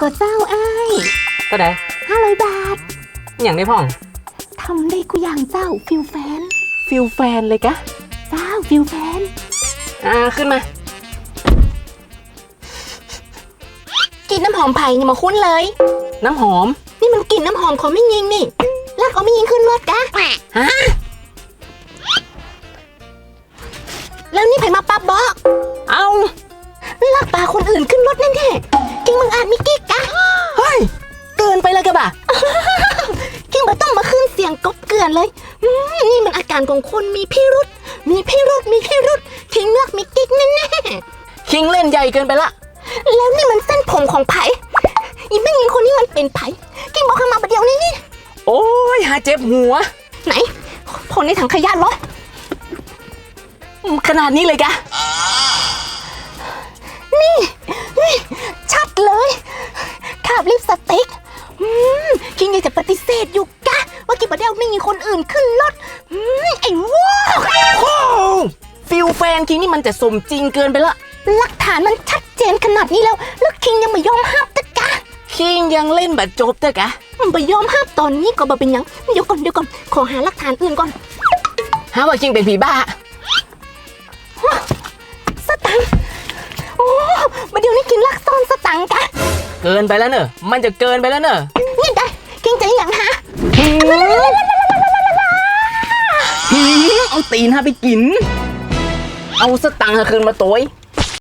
ก็เจ้าอ้ายก็ได้ห้าร้อยบาทอย่างได้พ่องทำได้กูอย่างเจ้าฟิลแฟน ฟิลแฟนเลยกะเจ้าฟิลแฟน อ่าขึ้นมา กินน้ำหอมไผ่นี่มาคุ้นเลย น้ำหอม นี่มันกลิ่นน้ำหอมของไม่ยิงนี่แล้วเขาไม่ยิงขึ้นรถกะฮะแล้วนี่ไผ่มาปับบอ ต้องมาขึ้นเสียงกบเกลื่อนเลยอืมนี่มันอาการของคนมีพิรุษมีพิรุษมีพิรุษคิงเลือกมีกิ๊กแน่คิงเล่นใหญ่เกินไปละๆแล้วนี่มันเส้นผมของไผ่อีแม่งยิงคนนี้มันเป็นไผ่กิงบอกข้ามาประเดี๋ยวนี้นี่โอ้ยหาเจ็บหัว ไหนผลในถังขยะเหรออืมขนาดนี้เลยกะนี่นี่ ชัดเลยขาบลิปสติกอืมกิงยังจะปฏิเสธอยู่ คนอื่นขึ้นรถอืมไอ้ว้าวโอ้ฟิลแฟนคิงนี่มันจะสมจริงเกินไปละ หลักฐานมันชัดเจนขนาดนี้แล้ว แล้วคิงยังไม่ยอมห้ามตะกะคิงยังเล่นแบบจบเตอะกะมันไม่ยอมห้ามตอนนี้ก็บ่เป็นหยังเดี๋ยวก่อนเดี๋ยวก่อนขอหาหลักฐานอื่นก่อนหาว่าคิงเป็นผีบ้าสตังค์โอ้มาเดี๋ยวนี้กินลักซ่อนสตังค์กะเกินไปแล้วเนอะมันจะเกินไปแล้วเนอะนี่ได้กิงจะอย่างหาหืมเอา ตีนฮะไปกิน เอาสตังค์คืนมาตัว